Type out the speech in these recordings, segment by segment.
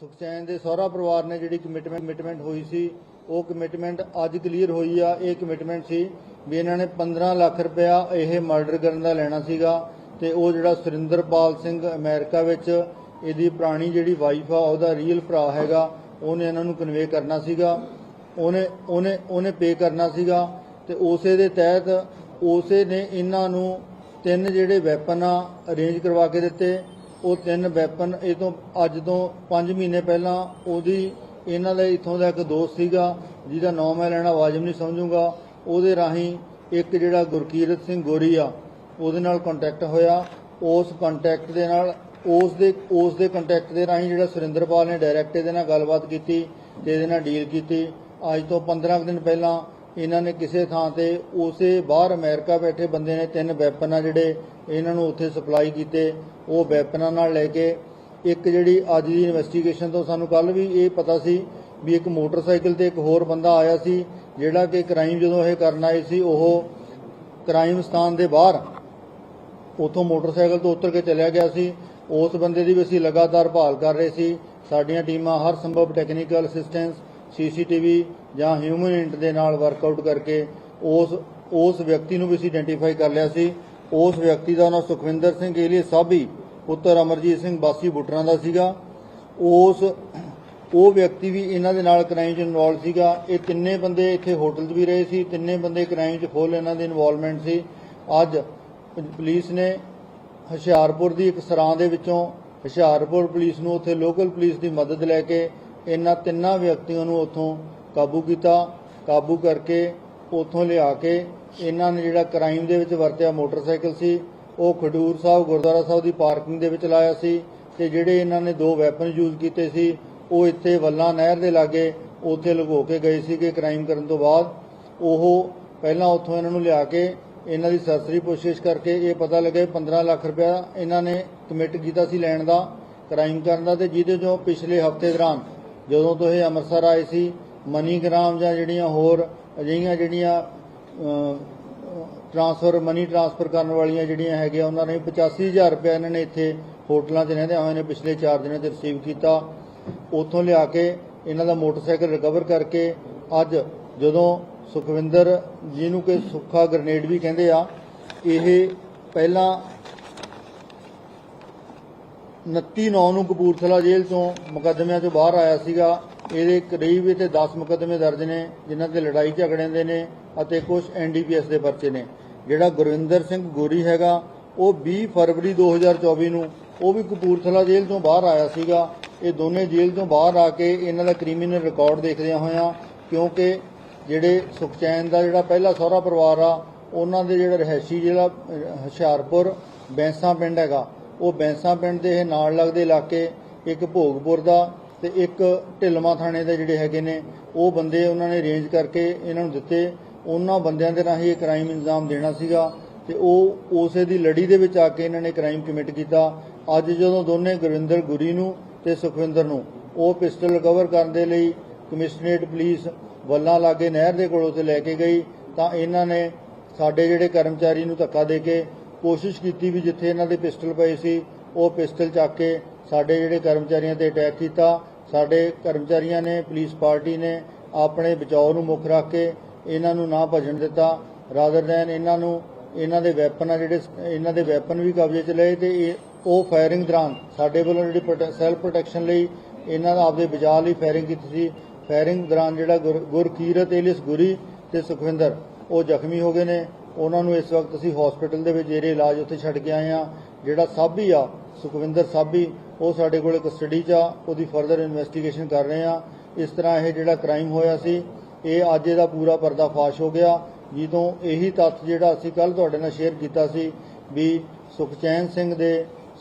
ਸੁਖਚੈਨ ਦੇ ਸਹੁਰਾ ਪਰਿਵਾਰ ਨੇ ਜਿਹੜੀ ਕਮਿਟਮੈਂਟ ਕਮਿਟਮੈਂਟ ਹੋਈ ਸੀ, ਉਹ ਕਮਿਟਮੈਂਟ ਅੱਜ ਕਲੀਅਰ ਹੋਈ ਆ, ਇਹ ਕਮਿਟਮੈਂਟ ਸੀ ਵੀ ਇਹਨਾਂ ਨੇ 15 ਲੱਖ ਰੁਪਇਆ ਇਹ ਮਰਡਰ ਕਰਨ ਦਾ ਲੈਣਾ ਸੀਗਾ ਤੇ ਉਹ ਜਿਹੜਾ ਸੁਰਿੰਦਰਪਾਲ ਸਿੰਘ ਅਮਰੀਕਾ ਵਿੱਚ ਇਹਦੀ ਪੁਰਾਣੀ ਜਿਹੜੀ ਵਾਈਫ ਆ, ਉਹਦਾ ਰੀਅਲ ਭਰਾ ਹੈਗਾ, ਉਹਨੇ ਇਹਨਾਂ ਨੂੰ ਕਨਵੇ ਕਰਨਾ ਸੀਗਾ, ਉਹਨੇ ਉਹਨੇ ਉਹਨੇ ਪੇ ਕਰਨਾ ਸੀਗਾ ਤੇ ਉਸੇ ਦੇ ਤਹਿਤ ਉਸੇ ਨੇ ਇਹਨਾਂ ਨੂੰ ਤਿੰਨ ਜਿਹੜੇ ਵੈਪਨ ਆ ਅਰੇਂਜ ਕਰਵਾ ਕੇ ਦਿੱਤੇ। ਉਹ ਤਿੰਨ ਵੈਪਨ, ਇਹ ਤੋਂ ਅੱਜ ਤੋਂ 5 ਮਹੀਨੇ ਪਹਿਲਾਂ ਉਹਦੀ, ਇਹਨਾਂ ਦਾ ਇਥੋਂ ਦਾ ਇੱਕ ਦੋਸਤ ਸੀਗਾ, ਜਿਹਦਾ ਨਾਮ ਮੈਂ ਲੈਣਾ ਵਾਜਬ ਨਹੀਂ ਸਮਝੂਗਾ, ਉਹਦੇ ਰਾਹੀਂ ਇੱਕ ਜਿਹੜਾ ਗੁਰਕੀਰਤ ਸਿੰਘ ਗੋਰੀ ਆ, ਉਹਦੇ ਨਾਲ ਕੰਟੈਕਟ ਹੋਇਆ। ਉਸ ਕੰਟੈਕਟ ਦੇ ਨਾਲ, ਉਸ ਦੇ ਉਸ ਦੇ ਕੰਟੈਕਟ ਦੇ ਰਾਹੀਂ ਜਿਹੜਾ ਸੁਰਿੰਦਰਪਾਲ ਨੇ ਡਾਇਰੈਕਟ ਇਹਦੇ ਨਾਲ ਗੱਲਬਾਤ ਕੀਤੀ ਤੇ ਇਹਦੇ ਨਾਲ ਡੀਲ ਕੀਤੀ। ਅੱਜ ਤੋਂ 15 ਕੁ ਦਿਨ ਪਹਿਲਾਂ ਇਹਨਾਂ ਨੇ ਕਿਸੇ ਥਾਂ ਤੇ ਉਸੇ ਬਾਹਰ ਅਮਰੀਕਾ ਬੈਠੇ ਬੰਦੇ ਨੇ ਤਿੰਨ ਵੈਪਨ ਆ ਜਿਹੜੇ ਇਹਨਾਂ ਨੂੰ ਉੱਥੇ ਸਪਲਾਈ ਕੀਤੇ, ਉਹ ਵੈਪਨਾਂ ਨਾਲ ਲੈ ਕੇ ਇੱਕ ਜਿਹੜੀ ਅੱਜ ਦੀ ਇਨਵੈਸਟੀਗੇਸ਼ਨ ਤੋਂ ਸਾਨੂੰ ਕੱਲ ਵੀ ਇਹ ਪਤਾ ਸੀ ਵੀ ਇੱਕ ਮੋਟਰਸਾਈਕਲ ਤੇ ਇੱਕ ਹੋਰ ਬੰਦਾ ਆਇਆ ਸੀ, ਜਿਹੜਾ ਕਿ ਕ੍ਰਾਈਮ ਜਦੋਂ ਇਹ ਕਰਨ ਆਏ ਸੀ, ਉਹ ਕ੍ਰਾਈਮ ਸਥਾਨ ਦੇ ਬਾਹਰ ਉਥੋਂ ਮੋਟਰਸਾਈਕਲ ਤੋਂ ਉਤਰ ਕੇ ਚਲਿਆ ਗਿਆ ਸੀ। ਉਸ ਬੰਦੇ ਦੀ ਵੀ ਅਸੀਂ ਲਗਾਤਾਰ ਭਾਲ ਕਰ ਰਹੇ ਸੀ। ਸਾਡੀਆਂ ਟੀਮਾਂ ਹਰ ਸੰਭਵ ਟੈਕਨੀਕਲ ਅਸਿਸਟੈਂਸ ਸੀਸੀਟੀਵੀ ਜਾਂ ਹਿਊਮਨ ਇੰਟ ਦੇ ਨਾਲ ਵਰਕਆਊਟ ਕਰਕੇ ਉਸ ਉਸ ਵਿਅਕਤੀ ਨੂੰ ਵੀ ਅਸੀਂ ਆਇਡੈਂਟੀਫਾਈ ਕਰ ਲਿਆ ਸੀ। ਉਸ ਵਿਅਕਤੀ ਦਾ ਨਾਮ ਸੁਖਵਿੰਦਰ ਸਿੰਘ ਏਲੀਅਸ ਸਾਬੀ ਪੁੱਤਰ ਅਮਰਜੀਤ ਸਿੰਘ, ਬਾਸੀ ਬੁੱਟਰਾਂ ਦਾ ਸੀਗਾ। ਉਸ, ਉਹ ਵਿਅਕਤੀ ਵੀ ਇਹਨਾਂ ਦੇ ਨਾਲ ਕ੍ਰਾਈਮ 'ਚ ਇਨਵੋਲਵ ਸੀਗਾ। ਇਹ ਤਿੰਨੇ ਬੰਦੇ ਇੱਥੇ ਹੋਟਲ 'ਚ ਵੀ ਰਹੇ ਸੀ। ਤਿੰਨੇ ਬੰਦੇ ਕ੍ਰਾਈਮ 'ਚ ਫੁੱਲ ਇਹਨਾਂ ਦੀ ਇਨਵੋਲਵਮੈਂਟ ਸੀ। ਅੱਜ ਪੁਲਿਸ ਨੇ ਹੁਸ਼ਿਆਰਪੁਰ ਦੀ ਇੱਕ ਸਰਾਂ ਦੇ ਵਿੱਚੋਂ ਹੁਸ਼ਿਆਰਪੁਰ ਪੁਲਿਸ ਨੂੰ ਉੱਥੇ ਲੋਕਲ ਪੁਲਿਸ ਦੀ ਮਦਦ ਲੈ ਕੇ ਇਹਨਾਂ ਤਿੰਨਾਂ ਵਿਅਕਤੀਆਂ ਨੂੰ ਉੱਥੋਂ ਕਾਬੂ ਕੀਤਾ, ਕਾਬੂ ਕਰਕੇ ਉੱਥੋਂ ਲਿਆ ਕੇ ਇਹਨਾਂ ਨੇ ਜਿਹੜਾ ਕ੍ਰਾਈਮ ਦੇ ਵਿੱਚ ਵਰਤਿਆ ਮੋਟਰਸਾਈਕਲ ਸੀ, ਉਹ ਖਡੂਰ ਸਾਹਿਬ, ਗੁਰਦੁਆਰਾ ਸਾਹਿਬ ਦੀ ਪਾਰਕਿੰਗ ਦੇ ਵਿੱਚ ਲਾਇਆ ਸੀ ਤੇ ਜਿਹੜੇ ਇਹਨਾਂ ਨੇ ਦੋ ਵੈਪਨ ਯੂਜ਼ ਕੀਤੇ ਸੀ, ਉਹ ਇੱਥੇ ਵੱਲਾ ਨਹਿਰ ਦੇ ਲਾਗੇ ਉੱਥੇ ਲੁਕੋ ਕੇ ਗਏ ਸੀਗੇ ਕ੍ਰਾਈਮ ਕਰਨ ਤੋਂ ਬਾਅਦ। ਉਹ ਪਹਿਲਾਂ ਉੱਥੋਂ ਇਹਨਾਂ ਨੂੰ ਲਿਆ ਕੇ ਇਹਨਾਂ ਦੀ ਸਰਸਰੀ ਕੋਸ਼ਿਸ਼ ਕਰਕੇ ਇਹ ਪਤਾ ਲੱਗਾ 15 ਲੱਖ ਰੁਪਇਆ ਇਹਨਾਂ ਨੇ ਕਮਿਟ ਕੀਤਾ ਸੀ ਲੈਣ ਦਾ, ਕ੍ਰਾਈਮ ਕਰਨ ਦਾ ਤੇ ਜਿਹਦੇ ਚੋਂ ਪਿਛਲੇ ਹਫ਼ਤੇ ਦੌਰਾਨ ਜਦੋਂ ਤੋਂ ਇਹ ਅੰਮ੍ਰਿਤਸਰ ਆਏ ਸੀ, ਮਨੀਗ੍ਰਾਮ ਜਾਂ ਜਿਹੜੀਆਂ ਹੋਰ ਅਜਿਹੀਆਂ ਜਿਹੜੀਆਂ ਟ੍ਰਾਂਸਫਰ ਮਨੀ ਟ੍ਰਾਂਸਫਰ ਕਰਨ ਵਾਲੀਆਂ ਜਿਹੜੀਆਂ ਹੈਗੀਆਂ, ਉਹਨਾਂ ਨੇ 85000 ਰੁਪਏ ਇਹਨਾਂ ਨੇ ਇੱਥੇ ਹੋਟਲਾਂ 'ਚ ਰਹਿੰਦੇ ਹੋਏ ਨੇ ਪਿਛਲੇ 4 ਦਿਨਾਂ 'ਚ ਰਿਸੀਵ ਕੀਤਾ। ਉੱਥੋਂ ਲਿਆ ਕੇ ਇਹਨਾਂ ਦਾ ਮੋਟਰਸਾਈਕਲ ਰਿਕਵਰ ਕਰਕੇ ਅੱਜ ਜਦੋਂ ਸੁਖਵਿੰਦਰ ਜਿਹਨੂੰ ਕਿ ਸੁੱਖਾ ਗ੍ਰਨੇਡ ਵੀ ਕਹਿੰਦੇ ਆ, ਇਹ ਪਹਿਲਾਂ 29 ਨੌ ਨੂੰ ਕਪੂਰਥਲਾ ਜੇਲ੍ਹ ਤੋਂ ਮੁਕੱਦਮਿਆਂ ਤੋਂ ਬਾਹਰ ਆਇਆ ਸੀਗਾ। ਇਹਦੇ ਕਰੀਬ ਇਹ ਤੇ 10 ਮੁਕੱਦਮੇ ਦਰਜ ਨੇ, ਜਿਨ੍ਹਾਂ ਤੇ ਲੜਾਈ ਝਗੜਿਆਂ ਦੇ ਨੇ ਅਤੇ ਕੁਝ ਐਨਡੀਪੀਐਸ ਦੇ ਪਰਚੇ ਨੇ। ਜਿਹੜਾ ਗੁਰਵਿੰਦਰ ਸਿੰਘ ਗੋਰੀ ਹੈਗਾ, ਉਹ 20 ਫਰਵਰੀ 2024 ਨੂੰ ਉਹ ਵੀ ਕਪੂਰਥਲਾ ਜੇਲ੍ਹ ਤੋਂ ਬਾਹਰ ਆਇਆ ਸੀਗਾ। ਇਹ ਦੋਨੇ ਜੇਲ੍ਹ ਤੋਂ ਬਾਹਰ ਆ ਕੇ ਇਹਨਾਂ ਦਾ ਕ੍ਰਿਮੀਨਲ ਰਿਕਾਰਡ ਦੇਖਦਿਆਂ ਹੋਇਆ, ਕਿਉਂਕਿ ਜਿਹੜੇ ਸੁਖਚੈਨ ਦਾ ਜਿਹੜਾ ਪਹਿਲਾ ਸਹੁਰਾ ਪਰਿਵਾਰ ਆ, ਉਹਨਾਂ ਦੇ ਜਿਹੜਾ ਰਹਿਸ਼ੀ ਜਿਹੜਾ ਹੁਸ਼ਿਆਰਪੁਰ ਬੈਂਸਾ ਪਿੰਡ ਹੈਗਾ ਉਹ ਬੈਂਸਾ ਪਿੰਡ ਦੇ ਇਹ ਨਾਲ ਲੱਗਦੇ ਇਲਾਕੇ, ਇੱਕ ਭੋਗਪੁਰ ਦਾ ਤੇ ਇੱਕ ਢਿਲਮਾ ਥਾਣੇ ਦੇ ਜਿਹੜੇ ਹੈਗੇ ਨੇ, ਉਹ ਬੰਦੇ ਉਹਨਾਂ ਨੇ ਰੇਂਜ ਕਰਕੇ ਇਹਨਾਂ ਨੂੰ ਦਿੱਤੇ। ਉਹਨਾਂ ਬੰਦਿਆਂ ਦੇ ਰਾਹੀਂ ਇਹ ਕ੍ਰਾਈਮ ਇੰਜ਼ਾਮ ਦੇਣਾ ਸੀਗਾ ਤੇ ਉਹ ਉਸੇ ਦੀ ਲੜੀ ਦੇ ਵਿੱਚ ਆ ਕੇ ਇਹਨਾਂ ਨੇ ਕ੍ਰਾਈਮ ਕਮਿਟ ਕੀਤਾ। ਅੱਜ ਜਦੋਂ ਦੋਨੇ ਗੁਰਵਿੰਦਰ ਗੁਰੀ ਨੂੰ ਤੇ ਸੁਖਵਿੰਦਰ ਨੂੰ, ਉਹ ਪਿਸਟਲ ਰਿਕਵਰ ਕਰਨ ਦੇ ਲਈ ਕਮਿਸ਼ਨਰੇਟ ਪੁਲਿਸ ਵੱਲਾਂ ਲਾਗੇ ਨਹਿਰ ਦੇ ਕੋਲੋਂ ਤੇ ਲੈ ਕੇ ਗਈ, ਤਾਂ ਇਹਨਾਂ ਨੇ ਸਾਡੇ ਜਿਹੜੇ ਕਰਮਚਾਰੀ ਨੂੰ ਧੱਕਾ ਦੇ ਕੇ ਕੋਸ਼ਿਸ਼ ਕੀਤੀ ਵੀ ਜਿੱਥੇ ਇਹਨਾਂ ਦੇ ਪਿਸਟਲ ਪਏ ਸੀ, ਉਹ ਪਿਸਟਲ ਚੱਕ ਕੇ ਸਾਡੇ ਜਿਹੜੇ ਕਰਮਚਾਰੀਆਂ ਤੇ ਅਟੈਕ ਕੀਤਾ। ਸਾਡੇ ਕਰਮਚਾਰੀਆਂ ਨੇ, ਪੁਲਿਸ ਪਾਰਟੀ ਨੇ ਆਪਣੇ ਬਚਾਓ ਨੂੰ ਮੁੱਖ ਰੱਖ ਕੇ ਇਹਨਾਂ ਨੂੰ ਨਾ ਭਜਣ ਦਿੱਤਾ। ਰਾਦਰ ਦੈਨ ਇਹਨਾਂ ਨੂੰ, ਇਹਨਾਂ ਦੇ ਵੈਪਨ ਆ ਜਿਹੜੇ, ਇਹਨਾਂ ਦੇ ਵੈਪਨ ਵੀ ਕਬਜ਼ੇ 'ਚ ਲਏ ਤੇ ਇਹ, ਉਹ ਫਾਇਰਿੰਗ ਦੌਰਾਨ ਸਾਡੇ ਵੱਲੋਂ ਜਿਹੜੀ ਸੈਲਫ ਪ੍ਰੋਟੈਕਸ਼ਨ ਲਈ ਇਹਨਾਂ ਦਾ ਆਪਦੇ ਬਚਾਅ ਲਈ ਫਾਇਰਿੰਗ ਕੀਤੀ ਸੀ। ਫਾਇਰਿੰਗ ਦੌਰਾਨ ਜਿਹੜਾ ਗੁਰ- ਗੁਰਕੀਰਤ ਏਲਿਸ ਗੁਰੀ ਤੇ ਸੁਖਵਿੰਦਰ, ਉਹ ਜ਼ਖਮੀ ਹੋ ਗਏ ਨੇ। ਉਹਨਾਂ ਨੂੰ ਇਸ ਵਕਤ ਅਸੀਂ ਹਸਪੀਟਲ ਦੇ ਵਿੱਚ ਜਿਹੜੇ ਇਲਾਜ ਉੱਥੇ ਛੱਡ ਕੇ ਆਏ ਆ ਜਿਹੜਾ ਸਾਬੀ ਆ, ਸੁਖਵਿੰਦਰ ਸਾਬੀ ਉਹ ਸਾਡੇ ਕੋਲੇ ਕਸਟਡੀ 'ਚ ਆ, ਉਹਦੀ ਫਰਦਰ ਇਨਵੈਸਟੀਗੇਸ਼ਨ ਕਰ ਰਹੇ ਆ ਇਸ ਤਰ੍ਹਾਂ ਇਹ ਜਿਹੜਾ ਕ੍ਰਾਈਮ ਹੋਇਆ ਸੀ, ਇਹ ਅੱਜ ਇਹਦਾ ਪੂਰਾ ਪਰਦਾਫਾਸ਼ ਹੋ ਗਿਆ। ਜਦੋਂ ਇਹੀ ਤੱਥ ਜਿਹੜਾ ਅਸੀਂ ਕੱਲ ਤੁਹਾਡੇ ਨਾਲ ਸ਼ੇਅਰ ਕੀਤਾ ਸੀ ਵੀ ਸੁਖਚੈਨ ਸਿੰਘ ਦੇ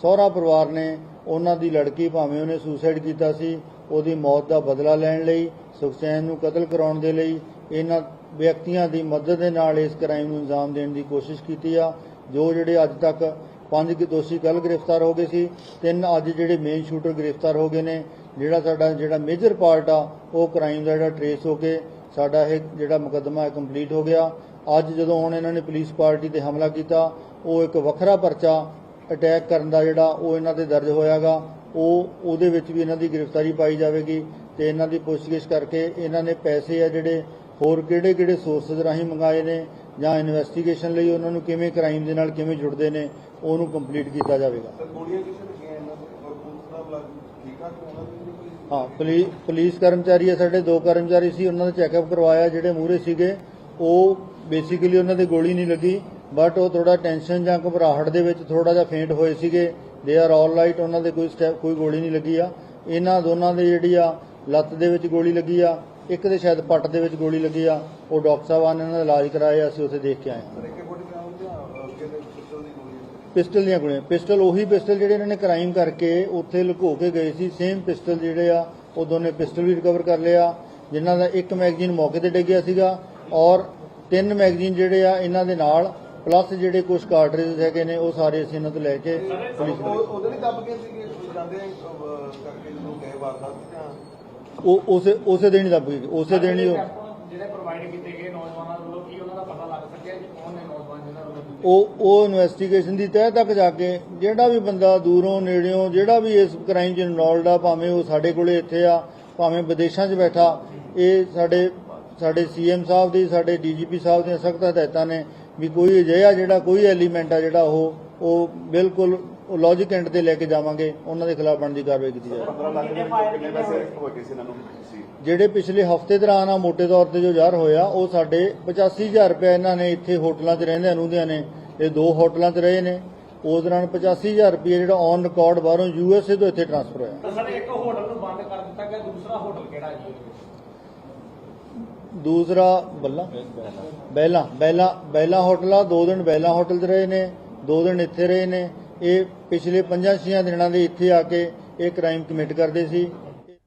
ਸਹੁਰਾ ਪਰਿਵਾਰ ਨੇ ਉਹਨਾਂ ਦੀ ਲੜਕੀ ਭਾਵੇਂ ਉਹਨੇ ਸੁਸਾਈਡ ਕੀਤਾ ਸੀ, ਉਹਦੀ ਮੌਤ ਦਾ ਬਦਲਾ ਲੈਣ ਲਈ, ਸੁਖਚੈਨ ਨੂੰ ਕਤਲ ਕਰਾਉਣ ਦੇ ਲਈ, ਇਹਨਾਂ ਵਿਅਕਤੀਆਂ ਦੀ ਮਦਦ ਦੇ ਨਾਲ ਇਸ ਕ੍ਰਾਈਮ ਨੂੰ ਅੰਜਾਮ ਦੇਣ ਦੀ ਕੋਸ਼ਿਸ਼ ਕੀਤੀ ਆ, ਜੋ ਜਿਹੜੇ ਅੱਜ ਤੱਕ ਪੰਜ ਕੁ ਦੋਸ਼ੀ ਕੱਲ ਗ੍ਰਿਫਤਾਰ ਹੋ ਗਏ ਸੀ, ਤਿੰਨ ਅੱਜ ਜਿਹੜੇ ਮੇਨ ਸ਼ੂਟਰ ਗ੍ਰਿਫਤਾਰ ਹੋ ਗਏ ਨੇ, ਜਿਹੜਾ ਸਾਡਾ, ਜਿਹੜਾ ਮੇਜਰ ਪਾਰਟ ਆ, ਉਹ ਕ੍ਰਾਈਮ ਦਾ ਜਿਹੜਾ ਟਰੇਸ ਹੋ ਕੇ ਸਾਡਾ ਇਹ ਜਿਹੜਾ ਮੁਕੱਦਮਾ ਹੈ ਕੰਪਲੀਟ ਹੋ ਗਿਆ। ਅੱਜ ਜਦੋਂ ਹੁਣ ਇਹਨਾਂ ਨੇ ਪੁਲਿਸ ਪਾਰਟੀ ਤੇ ਹਮਲਾ ਕੀਤਾ, ਉਹ ਇੱਕ ਵੱਖਰਾ ਪਰਚਾ ਅਟੈਕ ਕਰਨ ਦਾ ਜਿਹੜਾ ਉਹ ਇਹਨਾਂ ਤੇ ਦਰਜ ਹੋਇਆਗਾ, ਉਹ ਉਹਦੇ ਵਿੱਚ ਵੀ ਇਹਨਾਂ ਦੀ ਗ੍ਰਿਫਤਾਰੀ ਪਾਈ ਜਾਵੇਗੀ ਤੇ ਇਹਨਾਂ ਦੀ ਪੁੱਛਗਿੱਛ ਕਰਕੇ ਇਹਨਾਂ ਨੇ ਪੈਸੇ ਆ ਜਿਹੜੇ ਹੋਰ ਕਿਹੜੇ ਕਿਹੜੇ ਸੋਰਸਸ ਰਾਹੀਂ ਮੰਗਾਏ ਨੇ ਜਾਂ ਇਨਵੈਸਟੀਗੇਸ਼ਨ ਲਈ ਉਹਨਾਂ ਨੂੰ ਕਿਵੇਂ ਕ੍ਰਾਈਮ ਦੇ ਨਾਲ ਕਿਵੇਂ ਜੁੜਦੇ ਨੇ ਉਹਨੂੰ ਕੰਪਲੀਟ ਕੀਤਾ ਜਾਵੇਗਾ। ਹਾਂ ਪੁਲਿਸ ਕਰਮਚਾਰੀ ਆ ਸਾਡੇ ਦੋ ਕਰਮਚਾਰੀ ਸੀ ਉਹਨਾਂ ਦਾ ਚੈੱਕਅਪ ਕਰਵਾਇਆ ਜਿਹੜੇ ਮੂਹਰੇ ਸੀਗੇ ਉਹ ਬੇਸਿਕਲੀ ਉਹਨਾਂ ਦੇ ਗੋਲੀ ਨਹੀਂ ਲੱਗੀ ਬਟ ਉਹ ਥੋੜਾ ਟੈਨਸ਼ਨ ਜਾਂ ਘਬਰਾਹਟ ਦੇ ਵਿੱਚ ਥੋੜਾ ਜਿਹਾ ਫੇਂਟ ਹੋਏ ਸੀਗੇ ਦੇ ਆਰ ਆਲ ਰਾਈਟ ਉਹਨਾਂ ਦੇ ਕੋਈ ਸਟੈਪ ਕੋਈ ਗੋਲੀ ਨਹੀਂ ਲੱਗੀ ਆ। ਇਹਨਾਂ ਦੋਨਾਂ ਦੇ ਜਿਹੜੀ ਆ ਲੱਤ ਦੇ ਵਿੱਚ ਗੋਲੀ ਲੱਗੀ ਆ ਇੱਕ ਦੇ ਸ਼ਾਇਦ ਪੱਟ ਦੇ ਵਿੱਚ ਗੋਲੀ ਲੱਗੀ ਆ ਉਹ ਡਾਕਟਰ ਸਾਹਿਬਾਨ ਨੇ ਇਹਨਾਂ ਦਾ ਇਲਾਜ ਕਰਾਇਆ ਅਸੀਂ ਉੱਥੇ ਦੇਖ ਕੇ ਆਏ ਹਾਂ। ਪਿਸਟਲ ਦੀਆਂ ਗੋਲੀਆਂ। ਪਿਸਟਲ ਉਹੀ ਪਿਸਟਲ ਜਿਹੜੇ ਇਹਨਾਂ ਨੇ ਕ੍ਰਾਈਮ ਕਰਕੇ ਉੱਥੇ ਲੁਕੋ ਕੇ ਗਏ ਸੀ। ਸੇਮ ਪਿਸਟਲ ਜਿਹੜੇ ਆ ਉਹ ਦੋਨੇ ਪਿਸਟਲ ਵੀ ਰਿਕਵਰ ਕਰ ਲਿਆ ਜਿਨ੍ਹਾਂ ਦਾ ਇੱਕ ਮੈਗਜ਼ੀਨ ਮੌਕੇ ਤੇ ਡਿੱਗਿਆ ਸੀਗਾ ਔਰ ਤਿੰਨ ਮੈਗਜ਼ੀਨ ਜਿਹੜੇ ਆ ਇਹਨਾਂ ਦੇ ਨਾਲ ਪਲੱਸ ਜਿਹੜੇ ਕੁਝ ਕਾਰਟ੍ਰਿਜ ਹੈਗੇ ਨੇ ਉਹ ਸਾਰੇ ਅਸੀਂ ਇਹਨਾਂ ਤੋਂ ਲੈ ਕੇ ਪੁਲਿਸ ਨੂੰ ਉਹ ਉਹਦੇ ਨਹੀਂ ਦੱਬ ਗਏ ਸੀਗੇ? ਜਾਂਦੇ ਕਰਕੇ ਜਦੋਂ ਗਏ ਵਾਰਦਾਤ ਉਹ ਉਸੇ ਉਸੇ ਦਿਨ ਹੀ ਦੱਬ ਗਈ ਉਸੇ ਦਿਨ ਹੀ ਉਹ ਜਿਹੜੇ ਪ੍ਰੋਵਾਈਡ ਕੀਤੇ ਗਏ ਨੌਜਵਾਨਾਂ ਵੱਲੋਂ ਕੀ ਉਹਨਾਂ ਦਾ ਪਤਾ ਲੱਗ ਸਕਿਆ ਕਿ ਕੌਣ ਨੇ ਨੌਜਵਾਨ ਜਿਹਨਾਂ ਵੱਲੋਂ ਕੀਤੇ ਉਹ ਉਹ ਇਨਵੈਸਟੀਗੇਸ਼ਨ ਦੀ ਤਹਿ ਤੱਕ ਜਾ ਕੇ ਜਿਹੜਾ ਵੀ ਬੰਦਾ ਦੂਰੋਂ ਨੇੜਿਓਂ ਜਿਹੜਾ ਵੀ ਇਸ ਕ੍ਰਾਈਮ 'ਚ ਇਨਵੋਲਡ ਆ ਭਾਵੇਂ ਉਹ ਸਾਡੇ ਕੋਲੇ ਇੱਥੇ ਆ ਭਾਵੇਂ ਵਿਦੇਸ਼ਾਂ 'ਚ ਬੈਠਾ ਇਹ ਸਾਡੇ ਸਾਡੇ ਸੀਐਮ ਸਾਹਿਬ ਦੀ ਸਾਡੇ ਡੀਜੀਪੀ ਸਾਹਿਬ ਦੀਆਂ ਸਖਤ ਹਦਾਇਤਾਂ ਨੇ ਵੀ ਕੋਈ ਅਜਿਹਾ ਜਿਹੜਾ ਕੋਈ ਐਲੀਮੈਂਟ ਆ ਜਿਹੜਾ ਉਹ ਉਹ ਬਿਲਕੁਲ ਲੌਜੀਕ ਐਂਡ ਤੇ ਲੈ ਕੇ ਜਾਵਾਂਗੇ ਉਹਨਾਂ ਦੇ ਖਿਲਾਫ ਬਣਦੀ ਕਾਰਵਾਈ ਕੀਤੀ ਜਾਵੇ। 15 ਲੱਖ ਦੇ ਵਿੱਚ ਕਿੰਨੇ ਪੈਸੇ ਹੋ ਗਏ ਸੀ ਇਹਨਾਂ ਨੂੰ ਸੀ ਜਿਹੜੇ ਪਿਛਲੇ ਹਫ਼ਤੇ ਦੌਰਾਨ ਆ ਮੋٹے ਤੌਰ ਤੇ ਜੋ ਜ਼ਾਹਰ ਹੋਇਆ ਉਹ ਸਾਡੇ 85000 ਰੁਪਏ ਇਹਨਾਂ ਨੇ ਇੱਥੇ ਹੋਟਲਾਂ 'ਚ ਰਹਿੰਦੇ ਅਨੂਦਿਆਂ ਨੇ ਇਹ ਦੋ ਹੋਟਲਾਂ 'ਚ ਰਹੇ ਨੇ। ਉਸ ਦੌਰਾਨ 85000 ਰੁਪਏ ਜਿਹੜਾ ਔਨ ਰਿਕਾਰਡ ਬਾਹਰੋਂ ਯੂਐਸਏ ਤੋਂ ਇੱਥੇ ਟ੍ਰਾਂਸਫਰ ਹੋਇਆ। ਸਰ ਇੱਕ ਹੋਟਲ ਨੂੰ ਬੰਦ ਕਰ ਦਿੱਤਾ ਗਿਆ ਦੂਸਰਾ ਹੋਟਲ ਕਿਹੜਾ ਜੀ? ਦੂਸਰਾ ਬੱਲਾ। ਬੈਲਾ ਬੈਲਾ ਬੈਲਾ ਹੋਟਲ ਆ ਦੋ ਦਿਨ ਬੈਲਾ ਹੋਟਲ 'ਚ ਰਹੇ ਨੇ ਦੋ ਦਿਨ ਇੱਥੇ ਰਹੇ ਨੇ। ਇਹ ਪਿਛਲੇ 5-6 ਦਿਨਾਂ ਦੇ ਇੱਥੇ ਆ ਕੇ ਇਹ ਕ੍ਰਾਈਮ ਕਮਿਟ ਕਰਦੇ ਸੀ।